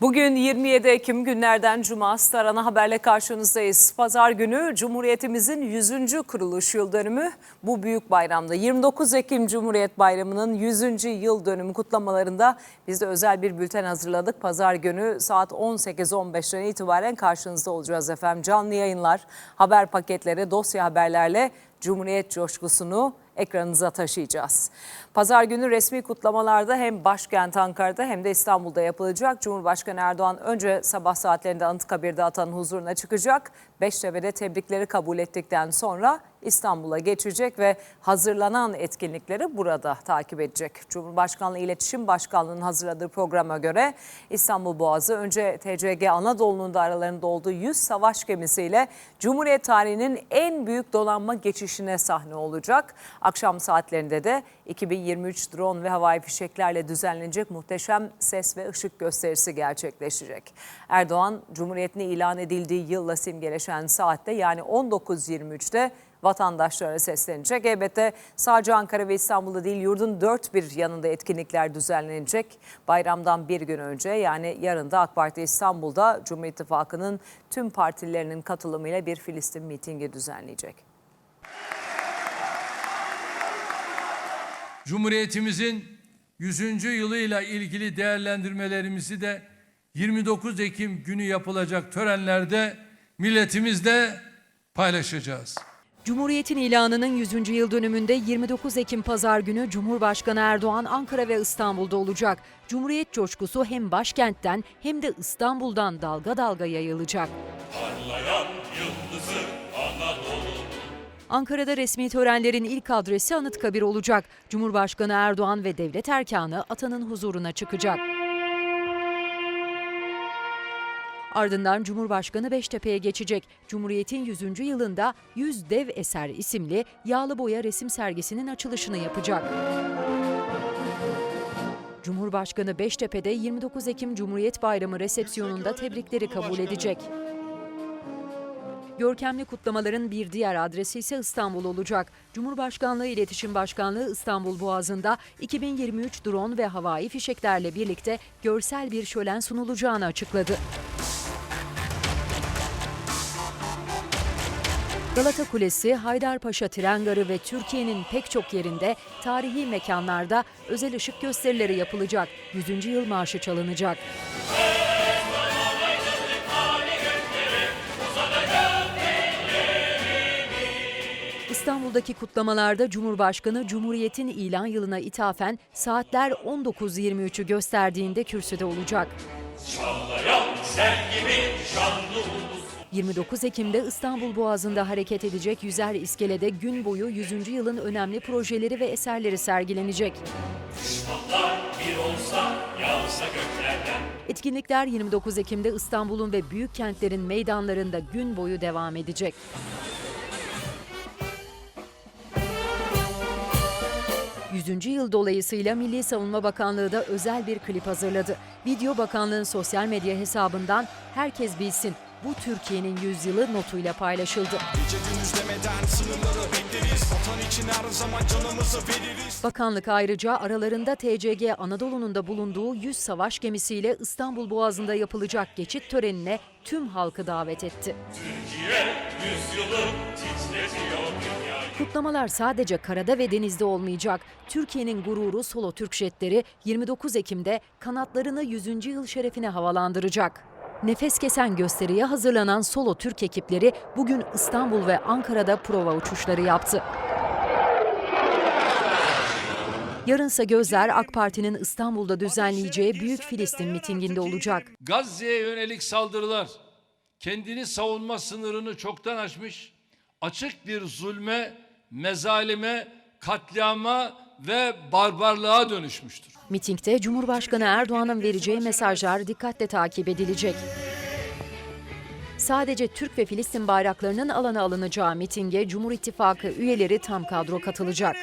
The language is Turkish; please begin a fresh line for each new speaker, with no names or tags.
Bugün 27 Ekim günlerden Cuma Star ana haberle karşınızdayız. Pazar günü Cumhuriyetimizin 100. kuruluş yıl dönümü bu büyük bayramda. 29 Ekim Cumhuriyet Bayramı'nın 100. yıl dönümü kutlamalarında biz de özel bir bülten hazırladık. Pazar günü saat 18.15'ten itibaren karşınızda olacağız efendim. Canlı yayınlar, haber paketleri, dosya haberlerle Cumhuriyet coşkusunu ekranınıza taşıyacağız. Pazar günü resmi kutlamalarda hem başkent Ankara'da hem de İstanbul'da yapılacak. Cumhurbaşkanı Erdoğan önce sabah saatlerinde Anıtkabir'de atanın huzuruna çıkacak. Beştepe'de tebrikleri kabul ettikten sonra İstanbul'a geçecek ve hazırlanan etkinlikleri burada takip edecek. Cumhurbaşkanlığı İletişim Başkanlığı'nın hazırladığı programa göre İstanbul Boğazı önce TCG Anadolu'nun da aralarında olduğu 100 savaş gemisiyle Cumhuriyet tarihinin en büyük donanma geçişine sahne olacak. Akşam saatlerinde de 2023 drone ve havai fişeklerle düzenlenecek muhteşem ses ve ışık gösterisi gerçekleşecek. Erdoğan, Cumhuriyet'in ilan edildiği yılla simgeleşen saatte yani 19.23'te vatandaşlara seslenecek. Elbette sadece Ankara ve İstanbul'da değil yurdun dört bir yanında etkinlikler düzenlenecek. Bayramdan bir gün önce yani yarın da AK Parti İstanbul'da Cumhur İttifakı'nın tüm partilerinin katılımıyla bir Filistin mitingi düzenleyecek.
Cumhuriyetimizin 100. yılıyla ilgili değerlendirmelerimizi de 29 Ekim günü yapılacak törenlerde milletimizle paylaşacağız.
Cumhuriyet'in ilanının 100. yıl dönümünde 29 Ekim Pazar günü Cumhurbaşkanı Erdoğan Ankara ve İstanbul'da olacak. Cumhuriyet coşkusu hem başkentten hem de İstanbul'dan dalga dalga yayılacak.
Parlayan yıldızı Anadolu
Ankara'da resmi törenlerin ilk adresi Anıtkabir olacak. Cumhurbaşkanı Erdoğan ve devlet erkanı atanın huzuruna çıkacak. Ardından Cumhurbaşkanı Beştepe'ye geçecek. Cumhuriyet'in 100. yılında 100 Dev Eser isimli yağlı boya resim sergisinin açılışını yapacak. Cumhurbaşkanı Beştepe'de 29 Ekim Cumhuriyet Bayramı resepsiyonunda tebrikleri kabul edecek. Görkemli kutlamaların bir diğer adresi ise İstanbul olacak. Cumhurbaşkanlığı İletişim Başkanlığı İstanbul Boğazı'nda 2023 drone ve havai fişeklerle birlikte görsel bir şölen sunulacağını açıkladı. Galata Kulesi, Haydarpaşa Tren Garı ve Türkiye'nin pek çok yerinde tarihi mekanlarda özel ışık gösterileri yapılacak. 100. yıl marşı çalınacak. İstanbul'daki kutlamalarda Cumhurbaşkanı Cumhuriyet'in ilan yılına ithafen saatler 19.23'ü gösterdiğinde kürsüde olacak.
Çağlayan sen gibi şanlı
29 Ekim'de İstanbul Boğazı'nda hareket edecek Yüzer İskele'de gün boyu 100. yılın önemli projeleri ve eserleri sergilenecek.
Bir olsa yağsa
Etkinlikler 29 Ekim'de İstanbul'un ve büyük kentlerin meydanlarında gün boyu devam edecek. Yüzüncü yıl dolayısıyla Milli Savunma Bakanlığı da özel bir klip hazırladı. Video bakanlığın sosyal medya hesabından herkes bilsin bu Türkiye'nin yüzyılı notuyla paylaşıldı. Bakanlık ayrıca aralarında TCG Anadolu'nun da bulunduğu 100 savaş gemisiyle İstanbul Boğazı'nda yapılacak geçit törenine tüm halkı davet etti.
Türkiye yüzyılı titretiyor dünyayı
Kutlamalar sadece karada ve denizde olmayacak. Türkiye'nin gururu Solo Türk jetleri 29 Ekim'de kanatlarını 100. yıl şerefine havalandıracak. Nefes kesen gösteriye hazırlanan Solo Türk ekipleri bugün İstanbul ve Ankara'da prova uçuşları yaptı. Yarınsa gözler AK Parti'nin İstanbul'da düzenleyeceği Büyük Filistin mitinginde olacak.
Gazze'ye yönelik saldırılar kendini savunma sınırını çoktan aşmış, açık bir zulme, mezalime, katliama ve barbarlığa dönüşmüştür.
Mitingde Cumhurbaşkanı Erdoğan'ın vereceği mesajlar dikkatle takip edilecek. Sadece Türk ve Filistin bayraklarının alana alınacağı mitinge Cumhur İttifakı üyeleri tam kadro katılacak.